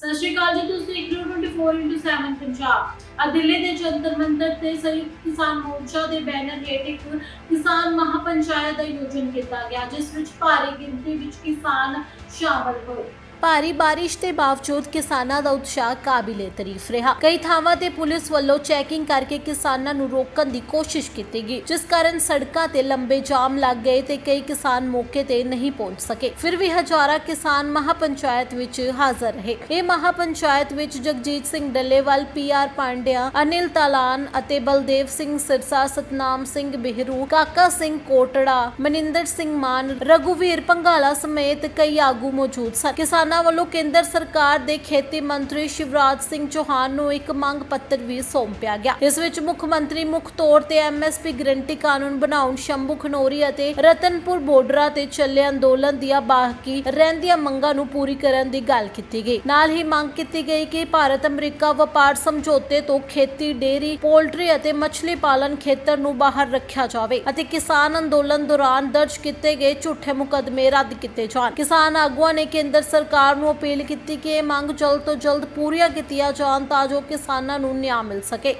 ਸਤਿ ਸ਼੍ਰੀ ਅਕਾਲ ਜੀ, ਤੁਸੀਂ ਦੇਖ ਰਹੇ ਹੋ 24x7 ਪੰਜਾਬ। ਅੱਜ ਦਿੱਲੀ ਦੇ ਜੰਤਰ ਮੰਤਰ ਤੇ ਸੰਯੁਕਤ ਕਿਸਾਨ ਮੋਰਚਾ ਦੇ ਬੈਨਰ ਹੇਠ ਇੱਕ ਕਿਸਾਨ ਮਹਾਪੰਚਾਇਤ ਦਾ ਆਯੋਜਨ ਕੀਤਾ ਗਿਆ, ਜਿਸ ਵਿੱਚ ਭਾਰੀ ਗਿਣਤੀ ਵਿੱਚ ਕਿਸਾਨ ਸ਼ਾਮਲ ਹੋਏ। ਭਾਰੀ ਬਾਰਿਸ਼ ਦੇ ਬਾਵਜੂਦ ਕਿਸਾਨਾਂ ਦਾ ਉਤਸ਼ਾਹ ਕਾਬਿਲੇ ਤਾਰੀਫ ਰਿਹਾ। ਕਈ ਥਾਵਾਂ ਤੇ ਪੁਲਿਸ ਵੱਲੋਂ ਚੈਕਿੰਗ ਕਰਕੇ ਕਿਸਾਨਾਂ ਨੂੰ ਰੋਕਣ ਦੀ ਕੋਸ਼ਿਸ਼ ਕੀਤੀ ਗਈ, ਜਿਸ ਕਾਰਨ ਸੜਕਾਂ ਤੇ ਲੰਬੇ ਜਾਮ ਲੱਗ ਗਏ ਤੇ ਕਈ ਕਿਸਾਨ ਮੌਕੇ ਤੇ ਨਹੀਂ ਪਹੁੰਚ ਸਕੇ। ਫਿਰ ਵੀ ਹਜ਼ਾਰਾਂ ਕਿਸਾਨ ਮਹਾਪੰਚਾਇਤ ਵਿੱਚ ਹਾਜ਼ਰ ਰਹੇ। ਇਹ ਮਹਾਪੰਚਾਇਤ ਵਿੱਚ ਜਗਜੀਤ ਸਿੰਘ ਡੱਲੇਵਾਲ ਪੀਆਰ ਪਾਂਡਿਆ, ਅਨਿਲ ਤਾਲਾਨ ਅਤੇ ਬਲਦੇਵ ਸਿੰਘ ਸਿਰਸਾ, ਸਤਨਾਮ ਸਿੰਘ ਬਿਹਰੂ, ਕਾਕਾ ਸਿੰਘ ਕੋਟੜਾ, ਮਨਿੰਦਰ ਸਿੰਘ ਮਾਨ, ਰਘੁਵੀਰ ਪੰਗਾਲਾ ਸਮੇਤ ਕਈ ਆਗੂ ਮੌਜੂਦ ਸਨ। ਕਿਸਾਨ ਵੱਲੋਂ ਕੇਂਦਰ ਸਰਕਾਰ ਦੇ ਖੇਤੀ ਮੰਤਰੀ ਸ਼ਿਵਰਾਜ ਸਿੰਘ ਚੌਹਾਨ ਨੂੰ ਇੱਕ ਮੰਗ ਪੱਤਰ ਵੀ ਸੌਂਪਿਆ ਗਿਆ। ਇਸ ਵਿੱਚ ਮੁੱਖ ਮੰਤਰੀ ਮੁੱਖ ਤੌਰ ਤੇ ਐਮਐਸਪੀ ਗਰੰਟੀ ਕਾਨੂੰਨ ਬਣਾਉਣ, ਸ਼ੰਭੂ ਖਨੋਰੀ ਅਤੇ ਰਤਨਪੁਰ ਬਾਰਡਰਾਂ ਤੇ ਚੱਲੇ ਅੰਦੋਲਨ ਦੀਆਂ ਬਾਕੀ ਰਹਿੰਦੀਆਂ ਮੰਗਾਂ ਨੂੰ ਪੂਰੀ ਕਰਨ ਦੀ ਗੱਲ ਕੀਤੀ ਗਈ। ਨਾਲ ਹੀ ਮੰਗ ਕੀਤੀ ਗਈ ਕਿ ਭਾਰਤ ਅਮਰੀਕਾ ਵਪਾਰ ਸਮਝੌਤੇ ਤੋਂ ਖੇਤੀ ਡੇਰੀ ਪੋਲਟਰੀ ਅਤੇ ਮੱਛਲੀ ਪਾਲਣ ਖੇਤਰ ਨੂੰ ਬਾਹਰ ਰੱਖਿਆ ਜਾਵੇ ਅਤੇ ਕਿਸਾਨ ਅੰਦੋਲਨ ਦੌਰਾਨ ਦਰਜ ਕੀਤੇ ਗਏ ਝੂਠੇ ਮੁਕੱਦਮੇ ਰੱਦ ਕੀਤੇ ਜਾਣ। ਕਿਸਾਨ ਆਗੂਆਂ ਨੇ ਕੇਂਦਰ ਸਰਕਾਰ ਨੂੰ ਅਪੀਲ ਕੀਤੀ ਕਿ ਇਹ ਮੰਗ ਜਲਦ ਤੋਂ ਜਲਦ ਪੂਰੀਆਂ ਕੀਤੀਆਂ ਜਾਣ ਤਾਂ ਜੋ ਕਿਸਾਨਾਂ ਨੂੰ ਨਿਆਂ ਮਿਲ ਸਕੇ।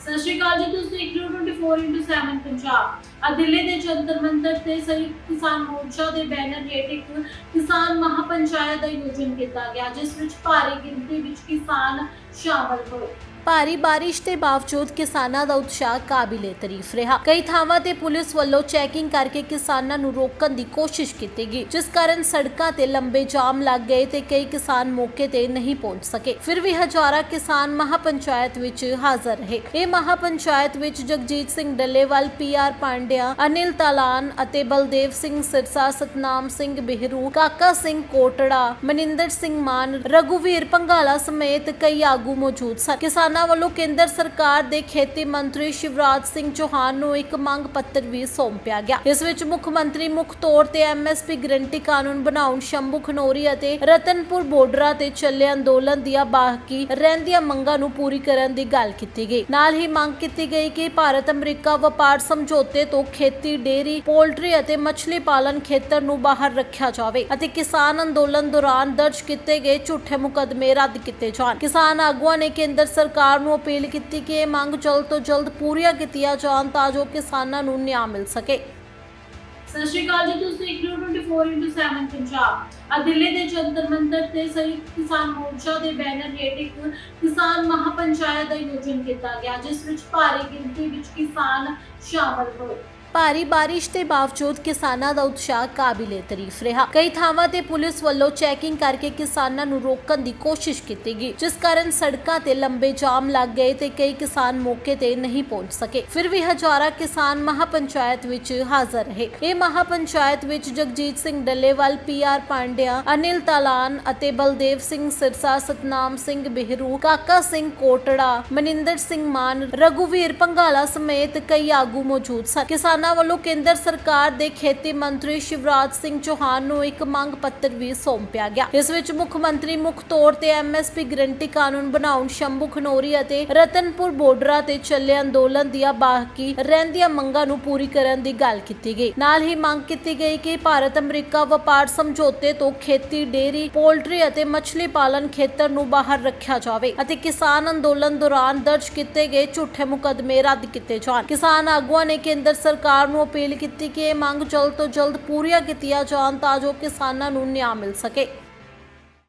ਸਤਿ ਸ਼੍ਰੀ ਅਕਾਲ ਜੀ, ਤੁਸੀਂ ਦੇਖ ਰਹੇ ਹੋ 24x7 ਪੰਜਾਬ। ਅੱਜ ਦਿੱਲੀ ਦੇ ਜੰਤਰ ਮੰਤਰ ਤੇ ਸੰਯੁਕਤ ਕਿਸਾਨ ਮੋਰਚਾ ਦੇ ਬੈਨਰ ਹੇਠ ਇੱਕ ਕਿਸਾਨ ਮਹਾਪੰਚਾਇਤ ਦਾ ਆਯੋਜਨ ਕੀਤਾ ਗਿਆ, ਜਿਸ ਵਿੱਚ ਭਾਰੀ ਗਿਣਤੀ ਵਿੱਚ ਕਿਸਾਨ ਸ਼ਾਮਲ ਹੋਏ। ਭਾਰੀ ਬਾਰਿਸ਼ ਦੇ ਬਾਵਜੂਦ ਕਿਸਾਨਾਂ ਦਾ ਉਤਸ਼ਾਹ ਕਾਬਿਲੇ ਤਾਰੀਫ ਰਿਹਾ। ਕਈ ਥਾਵਾਂ ਤੇ ਪੁਲਿਸ ਵੱਲੋਂ ਚੈਕਿੰਗ ਕਰਕੇ ਕਿਸਾਨਾਂ ਨੂੰ ਰੋਕਣ ਦੀ ਕੋਸ਼ਿਸ਼ ਕੀਤੀ ਗਈ, ਜਿਸ ਕਾਰਨ ਸੜਕਾਂ ਤੇ ਲੰਬੇ ਜਾਮ ਲੱਗ ਗਏ ਤੇ ਕਈ ਕਿਸਾਨ ਮੌਕੇ ਤੇ ਨਹੀਂ ਪਹੁੰਚ ਸਕੇ। ਫਿਰ ਵੀ ਹਜ਼ਾਰਾਂ ਕਿਸਾਨ ਮਹਾਪੰਚਾਇਤ ਵਿੱਚ ਹਾਜ਼ਰ ਰਹੇ। ਇਹ ਮਹਾਪੰਚਾਇਤ ਵਿੱਚ ਜਗਜੀਤ ਸਿੰਘ ਡੱਲੇਵਾਲ ਪੀਆਰ ਪਾਂਡਿਆ, ਅਨਿਲ ਤਾਲਾਨ ਅਤੇ ਬਲਦੇਵ ਸਿੰਘ ਸਿਰਸਾ, ਸਤਨਾਮ ਸਿੰਘ ਬਿਹਰੂ, ਕਾਕਾ ਸਿੰਘ ਕੋਟੜਾ, ਮਨਿੰਦਰ ਸਿੰਘ ਮਾਨ, ਰਘੁਵੀਰ ਪੰਗਾਲਾ ਸਮੇਤ ਕਈ ਆਗੂ ਮੌਜੂਦ ਸਨ। ਕਿਸਾਨ ਵੱਲੋਂ ਕੇਂਦਰ ਸਰਕਾਰ ਦੇ ਖੇਤੀ ਮੰਤਰੀ ਸ਼ਿਵਰਾਜ ਸਿੰਘ ਚੌਹਾਨ ਨੂੰ ਇੱਕ ਮੰਗ ਪੱਤਰ ਵੀ ਸੌਂਪਿਆ ਗਿਆ। ਇਸ ਵਿੱਚ ਮੁੱਖ ਮੰਤਰੀ ਮੁੱਖ ਤੌਰ ਤੇ ਐਮਐਸਪੀ ਗਰੰਟੀ ਕਾਨੂੰਨ ਬਣਾਉਣ, ਸ਼ੰਭੂ ਖਨੋਰੀ ਅਤੇ ਰਤਨਪੁਰ ਬਾਰਡਰਾਂ ਤੇ ਚੱਲੇ ਅੰਦੋਲਨ ਦੀਆਂ ਬਾਕੀ ਰਹਿੰਦੀਆਂ ਮੰਗਾਂ ਨੂੰ ਪੂਰੀ ਕਰਨ ਦੀ ਗੱਲ ਕੀਤੀ ਗਈ। ਨਾਲ ਹੀ ਮੰਗ ਕੀਤੀ ਗਈ ਕਿ ਭਾਰਤ ਅਮਰੀਕਾ ਵਪਾਰ ਸਮਝੌਤੇ ਤੋਂ ਖੇਤੀ ਡੇਰੀ ਪੋਲਟਰੀ ਅਤੇ ਮੱਛਲੀ ਪਾਲਨ ਖੇਤਰ ਨੂੰ ਬਾਹਰ ਰੱਖਿਆ ਜਾਵੇ ਅਤੇ ਕਿਸਾਨ ਅੰਦੋਲਨ ਦੌਰਾਨ ਦਰਜ ਕੀਤੇ ਗਏ ਝੂਠੇ ਮੁਕੱਦਮੇ ਰੱਦ ਕੀਤੇ ਜਾਣ। ਕਿਸਾਨ ਆਗੂਆਂ ਨੇ ਕੇਂਦਰ ਸਰਕਾਰ ਨੂੰ ਅਪੀਲ ਕੀਤੀ ਕਿ ਇਹ ਮੰਗ ਜਲਦ ਤੋਂ ਜਲਦ ਪੂਰੀਆਂ ਕੀਤੀਆਂ ਜਾਣ ਤਾਂ ਜੋ ਕਿਸਾਨਾਂ ਨੂੰ ਨਿਆਂ ਮਿਲ ਸਕੇ। ਸਤਿ ਸ਼੍ਰੀ ਅਕਾਲ ਜੀ, ਤੁਸੀਂ ਦੇਖ ਰਹੇ ਹੋ 24x7 ਪੰਜਾਬ। ਅੱਜ ਦਿੱਲੀ ਦੇ ਜੰਤਰ ਮੰਤਰ ਤੇ ਸੰਯੁਕਤ ਕਿਸਾਨ ਮੋਰਚਾ ਦੇ ਬੈਨਰ ਹੇਠ ਇੱਕ ਕਿਸਾਨ ਮਹਾਪੰਚਾਇਤ ਦਾ ਆਯੋਜਨ ਕੀਤਾ ਗਿਆ, ਜਿਸ ਵਿੱਚ ਭਾਰੀ ਗਿਣਤੀ ਵਿੱਚ ਕਿਸਾਨ ਸ਼ਾਮਲ ਹੋਏ। ਭਾਰੀ ਬਾਰਿਸ਼ ਦੇ ਬਾਵਜੂਦ ਕਿਸਾਨਾਂ ਦਾ ਉਤਸ਼ਾਹ ਕਾਬਿਲੇ ਤਾਰੀਫ ਰਿਹਾ। ਕਈ ਥਾਵਾਂ ਤੇ ਪੁਲਿਸ ਵੱਲੋਂ ਚੈਕਿੰਗ ਕਰਕੇ ਕਿਸਾਨਾਂ ਨੂੰ ਰੋਕਣ ਦੀ ਕੋਸ਼ਿਸ਼ ਕੀਤੀ ਗਈ, ਜਿਸ ਕਾਰਨ ਸੜਕਾਂ ਤੇ ਲੰਬੇ ਜਾਮ ਲੱਗ ਗਏ ਤੇ ਕਈ ਕਿਸਾਨ ਮੌਕੇ ਤੇ ਨਹੀਂ ਪਹੁੰਚ ਸਕੇ। ਫਿਰ ਵੀ ਹਜ਼ਾਰਾਂ ਕਿਸਾਨ ਮਹਾਪੰਚਾਇਤ ਵਿੱਚ ਹਾਜ਼ਰ ਰਹੇ। ਇਹ ਮਹਾਪੰਚਾਇਤ ਵਿੱਚ ਜਗਜੀਤ ਸਿੰਘ ਡੱਲੇਵਾਲ ਪੀਆਰ ਪਾਂਡਿਆ, ਅਨਿਲ ਤਾਲਾਨ ਅਤੇ ਬਲਦੇਵ ਸਿੰਘ ਸਿਰਸਾ, ਸਤਨਾਮ ਸਿੰਘ ਬਿਹਰੂ, ਕਾਕਾ ਸਿੰਘ ਕੋਟੜਾ, ਮਨਿੰਦਰ ਸਿੰਘ ਮਾਨ, ਰਘੁਵੀਰ ਪੰਗਾਲਾ ਸਮੇਤ ਕਈ ਆਗੂ ਮੌਜੂਦ ਸਨ। ਕਿਸਾਨਾਂ ਵੱਲੋਂ ਕੇਂਦਰ ਸਰਕਾਰ ਦੇ ਖੇਤੀ ਮੰਤਰੀ ਸ਼ਿਵਰਾਜ ਸਿੰਘ ਚੌਹਾਨ ਨੂੰ ਇੱਕ ਮੰਗ ਪੱਤਰ ਵੀ ਸੌਂਪਿਆ ਗਿਆ। ਇਸ ਵਿੱਚ ਮੁੱਖ ਮੰਤਰੀ ਮੁੱਖ ਤੌਰ ਤੇ ਐਮਐਸਪੀ ਗਰੰਟੀ ਕਾਨੂੰਨ ਬਣਾਉਣ, ਸ਼ੰਭੂ ਖਨੋਰੀ ਅਤੇ ਰਤਨਪੁਰ ਬਾਰਡਰਾਂ ਤੇ ਚੱਲੇ ਅੰਦੋਲਨ ਦੀਆਂ ਬਾਕੀ ਰਹਿੰਦੀਆਂ ਮੰਗਾਂ ਨੂੰ ਪੂਰੀ ਕਰਨ ਦੀ ਗੱਲ ਕੀਤੀ ਗਈ। ਨਾਲ ਹੀ ਮੰਗ ਕੀਤੀ ਗਈ ਕਿ ਭਾਰਤ ਅਮਰੀਕਾ ਵਪਾਰ ਸਮਝੌਤੇ ਤੋਂ ਖੇਤੀ ਡੇਰੀ ਪੋਲਟਰੀ ਅਤੇ ਮੱਛਲੀ ਪਾਲਨ ਖੇਤਰ ਨੂੰ ਬਾਹਰ ਰੱਖਿਆ ਜਾਵੇ ਅਤੇ ਕਿਸਾਨ ਅੰਦੋਲਨ ਦੌਰਾਨ ਦਰਜ ਕੀਤੇ ਗਏ ਝੂਠੇ ਮੁਕੱਦਮੇ ਰੱਦ ਕੀਤੇ ਜਾਣ। ਕਿਸਾਨ ਆਗੂਆਂ ਨੇ ਕੇਂਦਰ ਸਰਕਾਰ ਸਰਕਾਰ ਨੂੰ ਅਪੀਲ ਕੀਤੀ ਕਿ ਇਹ ਮੰਗ ਜਲਦ ਤੋਂ ਜਲਦ ਪੂਰੀਆਂ ਕੀਤੀਆਂ ਜਾਣ ਤਾਂ ਜੋ ਕਿਸਾਨਾਂ ਨੂੰ ਨਿਆਂ ਮਿਲ ਸਕੇ।